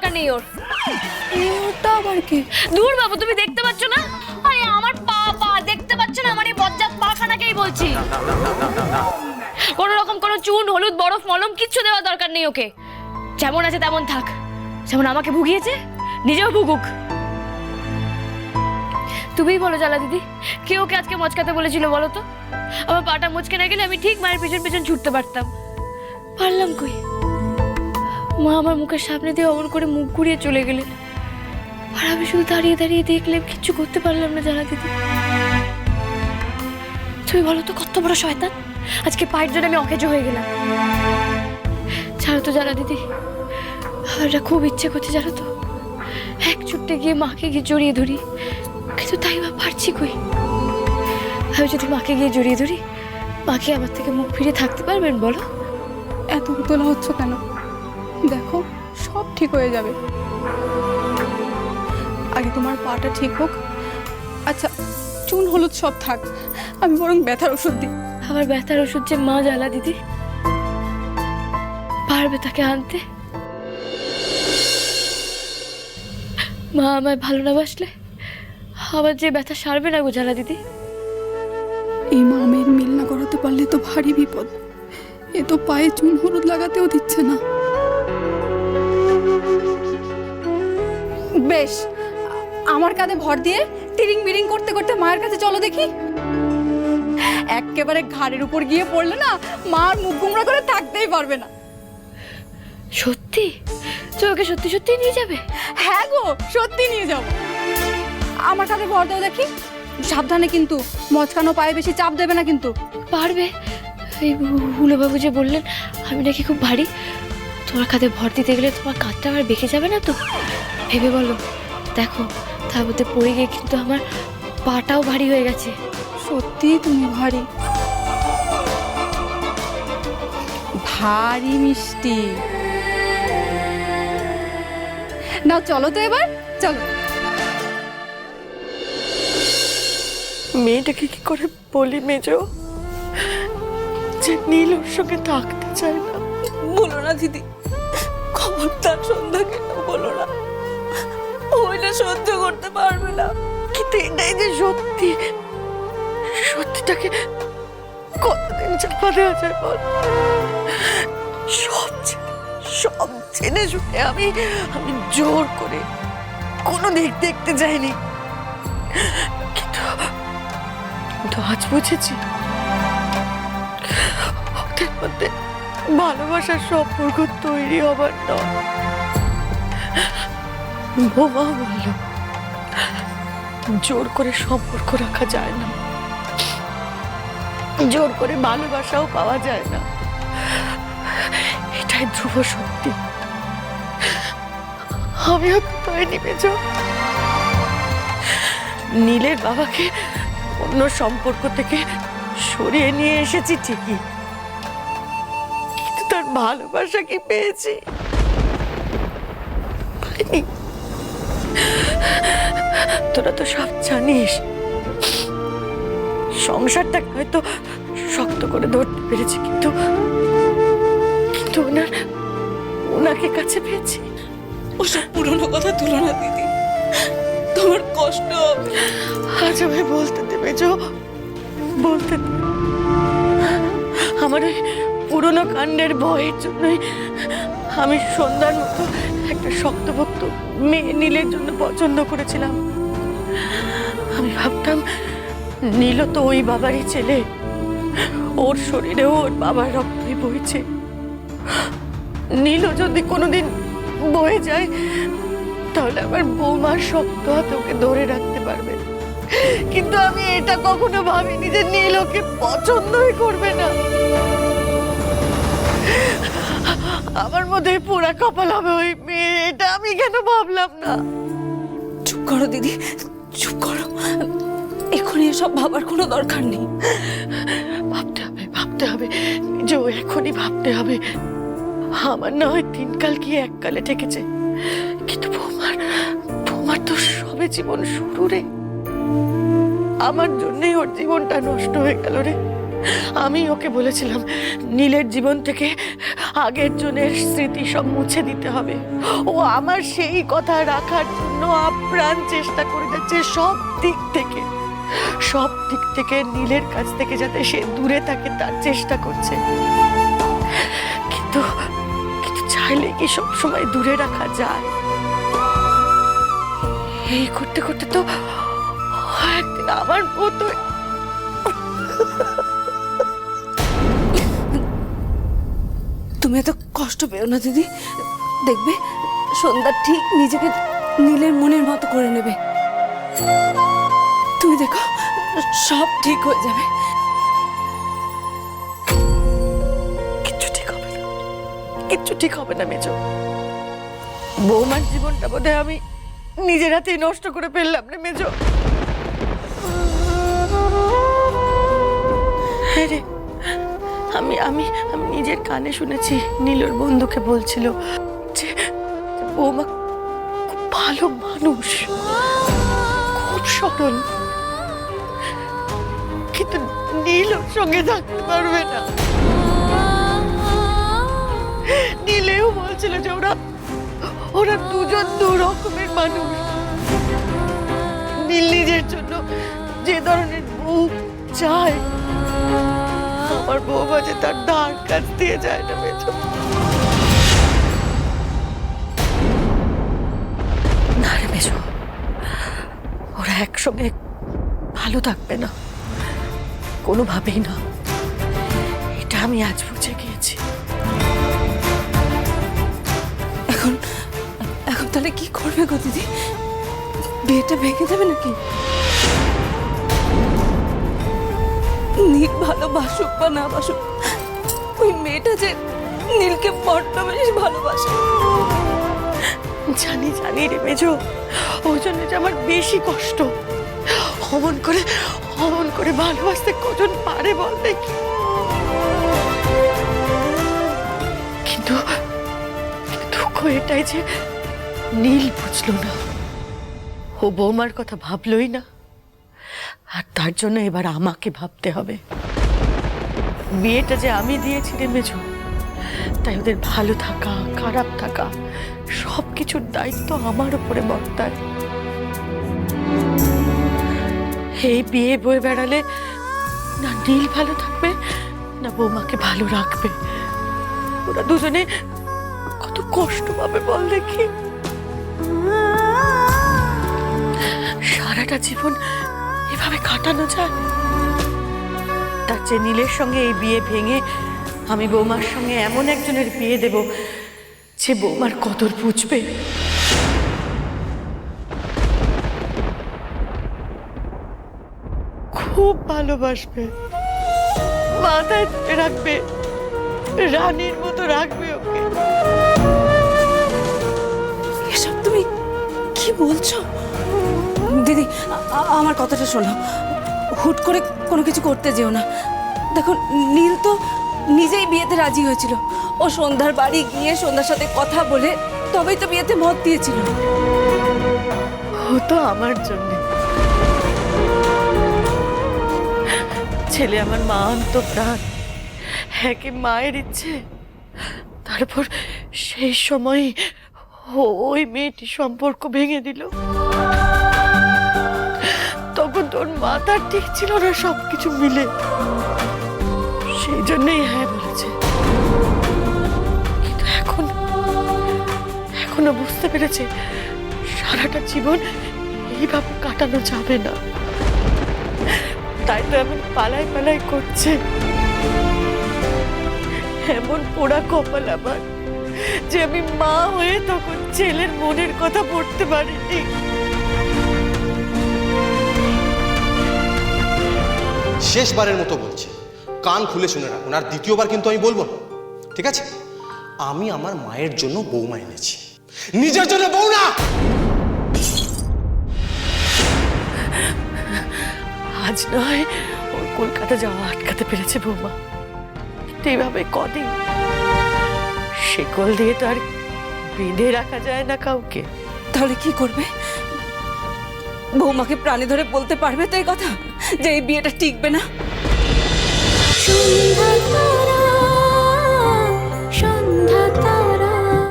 দরকার নেই ওর। আবার কি? দূর বাবু তুমি দেখতে পাচ্ছ না? আরে আমার পা পা দেখতে পাচ্ছ না? আমার এই বজ্জাত পাখানাকেই বলছি। কোনো রকম কোনো চুন হলুদ বরফ মলম কিচ্ছু দেওয়ার দরকার নেই ওকে। যেমন আছে তেমন থাক। যেমন আমাকে ভুগিয়েছে নিজেও ভুগুক। তুমিই বলো জ্বালা দিদি কে ওকে আজকে মচকাতে বলেছিল বলো তো? আমার পাটা মচকে না গেলে আমি ঠিক মায়ের পিছন পিছন ছুটতে পারতাম। পারলাম কই? মা আমার মুখের সামনে দিয়ে অমন করে মুখ ঘুরিয়ে চলে গেলেন। আর আমি শুধু দাঁড়িয়ে দাঁড়িয়ে দেখলাম, কিচ্ছু করতে পারলাম না জানা দিদি। তুমি বলো তো, কত বড় শয়তান? আজকে পায়ের জন্য আমি অকেজো হয়ে গেলাম। ছাড়ো তো জানা দিদি, আমার না খুব ইচ্ছে করছে জানো তো। এক ছুটতে গিয়ে মাকে গিয়ে জড়িয়ে ধরি। কিন্তু তাই বা পারছি কই? আমি যদি মাকে গিয়ে জড়িয়ে ধরি, মাকে আমার থেকে মুখ ফিরে থাকতে পারবেন বলো? এত উতলা হচ্ছ কেন? দেখো সব ঠিক হয়ে যাবে। আগে তোমার পাটা ঠিক হোক। আচ্ছা চুন হলুদ সব থাক। আমি বরং ব্যথার ওষুধ দিই। আমার ব্যথার ওষুধ যে মা জ্বালা দিদি পারবে তাকে আনতে? মা আমায় ভালো না বাসলে আমার যে ব্যথা সারবে না গো জ্বালা দিদি। এই মা মামের মিল না করাতে পারলে তো ভারী বিপদ। এ তো পায়ে চুন হলুদ লাগাতেও দিচ্ছে না। বেশ আমার কাঁধে ভর দিয়ে তিরিং বিরিং করতে করতে মায়ের কাছে চলো দেখি। একেবারে ঘাড়ের উপর গিয়ে পড়লে না মার মুখ গুমরা করে থাকতেই পারবে না। সত্যি? চোখে সত্যি সত্যি নিয়ে যাবে? হ্যাঁ গো সত্যি নিয়ে যাব। আমার কাঁধে ভর দাও দেখি। সাবধানে কিন্তু মচকানো পায়ে বেশি চাপ দেবে না কিন্তু। পারবে? এই হুলোবাবু যে বললেন আমি নাকি খুব ভারী। তোমার কাঁধে ভর দিতে গেলে তোমার কাঁধটা আবার বেঁকে যাবে না তো? ভেবে বলো। দেখো তার মধ্যে পড়ে গিয়ে কিন্তু আমার পাটাও ভারী হয়ে গেছে। সত্যি তুমি ভারী। ভারী মিষ্টি। নাও চলো তো এবার চলো। মেয়েটাকে কি করে বলি মেজো? যে নীল ওর সঙ্গে থাকতে চায় না। বলো না দিদি। খবরদার। না, কিন্তু এটাই যে সত্যি। সত্যিটাকে কতদিন চাপা দেওয়া যায় বল? সব সব শুনে আমি আমি জোর করে কোনো দিক দেখতে যাইনি। কিন্তু কিন্তু আজ বুঝেছি। ওদের মধ্যে ভালোবাসার সম্পর্ক তৈরি হবার নয়। বোমা বলল জোর করে সম্পর্ক রাখা যায় না। জোর করে ভালোবাসাও পাওয়া যায় না। এটাই ধ্রুব সত্যি আমিও তাই যাও। নীলের বাবাকে অন্য সম্পর্ক থেকে সরিয়ে নিয়ে এসেছি ঠিকই। কিন্তু তার ভালোবাসা কি পেয়েছি? তোরা তো সব জানিস। সংসারটাকে হয়তো শক্ত করে ধরতে পেরেছি কিন্তু কিন্তু ওনার ওনাকে কাছে পেয়েছি। ওসব পুরনো কথা তুলো না দিদি। তোমার কষ্ট আজ আমায় বলতে দেবে যো বলতে আমার ওই পুরনো কাণ্ডের ভয়ের জন্যই আমি সন্ধ্যার মতো একটা শক্তভক্ত মেয়ে নীলের জন্য পছন্দ করেছিলাম। আমি ভাবতাম নীল তো ওই বাবারই ছেলে। ওর শরীরেও ওর বাবার রক্তই বইছে। নীলও যদি কোনোদিন বয়ে যায়, তাহলে আমার বৌমা শক্ত হাতে ওকে ধরে রাখতে পারবে। কিন্তু আমি এটা কখনো ভাবিনি যে নীল ওকে পছন্দই করবে না। আমার মধ্যে পোড়া কপাল হবে ওই মেয়ে, এটা আমি কেন ভাবলাম না? চুপ করো দিদি চুপ করো। এখনই এসব ভাবার কোনো দরকার নেই। ভাবতে হবে ভাবতে হবে। যে ও এখনই ভাবতে হবে। আমার না হয় তিনকাল কি এককালে ঠেকেছে। কিন্তু বৌমার বৌমার তো সবে জীবন শুরু রে। আমার জন্যই ওর জীবনটা নষ্ট হয়ে গেল রে। আমি ওকে বলেছিলাম, নীলের জীবন থেকে আগের জনের স্মৃতি সব মুছে দিতে হবে। ও আমার সেই কথা রাখার জন্য আপ্রাণ চেষ্টা করে যাচ্ছে সব দিক থেকে। সব দিক থেকে নীলের কাছ থেকে যাতে সে দূরে থাকে, তার চেষ্টা করছে। কিন্তু কিন্তু চাইলে কি সব সময় দূরে রাখা যায়? এই করতে করতে তো একদিন আমার মতো তুমি এত কষ্ট পেও না, দিদি। দেখবে, সন্ধ্যা ঠিক নিজেকে নীলের মনের মতো করে নেবে। তুমি দেখো, সব ঠিক হয়ে যাবে। কিচ্ছু ঠিক হবে না। কিচ্ছু ঠিক হবে না, মেজো। বৌমার জীবনটা বোধহয় আমি নিজের হাতেই নষ্ট করে ফেললাম রে, মেজো। আমি আমি আমি নিজের কানে শুনেছি নীলর বন্ধুকে বলছিল যে বৌমা খুব ভালো মানুষ, খুব সরল। কিন্তু নীল ওর সঙ্গে থাকতে পারবে না। নীলেও বলছিল যে ওরা ওরা দুজন দু রকমের মানুষ। নীল নিজের জন্য যে ধরনের বউ চায় আমার বউ মাঝে তার ধার কাছ দিয়ে যায় না বেচো না রে বেচো ওরা একসঙ্গে ভালো থাকবে না, কোনোভাবেই না। এটা আমি আজ বুঝে গিয়েছি। এখন এখন তাহলে কি করবে গো দিদি? বিয়েটা ভেঙে দেবে নাকি? নীল ভালোবাসুক বা না বাসুক ওই মেয়েটা যে নীলকে বড্ড বেশি ভালোবাসে। জানি জানি রে মেজো, ওই জন্য যে আমার বেশি কষ্ট। অমন করে অমন করে ভালোবাসতে কজন পারে বল দেখি। কিন্তু দুঃখ এটাই যে নীল বুঝলো না। ও বৌমার কথা ভাবলোই না। আর তার জন্য এবার আমাকে ভাবতে হবে। বিয়েটা যে আমি দিয়েছি রে মেজো, তাই ওদের ভালো থাকা, খারাপ থাকা সব কিছুর দায়িত্ব আমার উপরে বর্তায়। এই বিয়ে বয়ে বেড়ালে না নীল ভালো থাকবে, না বৌমাকে ভালো রাখবে। ওরা দুজনে কত কষ্ট পাবে বল দেখি। সারাটা জীবন এভাবে কাটানো যায়? তার চেয়ে নীলের সঙ্গে এই বিয়ে ভেঙে আমি বৌমার সঙ্গে এমন একজনের বিয়ে দেব যে বৌমার কদর বুঝবে। খুব ভালোবাসবে। মাথায় রাখবে। রানীর মতো রাখবে ওকে। এসব তুমি কি বলছো? দিদি আমার কথাটা শোনো। হুট করে কোনো কিছু করতে যেও না। দেখো, নীল তো নিজেই বিয়েতে রাজি হয়েছিল। ও সন্ধ্যার বাড়ি গিয়ে সন্ধ্যার সাথে কথা বলে তবেই তো বিয়েতে মত দিয়েছিল। হতো আমার জন্য। ছেলে আমার মা অন্ত প্রাণ। একে মায়ের ইচ্ছে? তারপর সেই সময় ওই মেয়েটি সম্পর্ক ভেঙে দিল। তোর মাথা ঠিক ছিল না সবকিছু মিলে। সেই জন্যই হ্যাঁ বলেছে। কিন্তু এখন, এখনও বুঝতে পেরেছে সারাটা জীবন এইভাবে কাটানো যাবে না। তাই তো এমন পালাই পালাই করছে। এমন পোড়া কপাল আমার যে আমি মা হয়ে তখন ছেলের মনের কথা পড়তে পারিনি। শেষবারের মতো বলছি। কান খুলে শুনে রাখুন আর দ্বিতীয়বার কিন্তু আমি বলব না। ঠিক আছে? আমি আমার মায়ের জন্য বৌমা এনেছি। নিজের জন্য বউ না! আজ নয় ওর কলকাতা যাওয়া আটকাতে পেরেছে বৌমা। এইভাবে কদিন? শেকল দিয়ে তো আর বেঁধে রাখা যায় না কাউকে। তাহলে কি করবে? বৌমাকে প্রাণে ধরে বলতে পারবে তো এই কথা? যে এই বিয়েটা টিকবে না।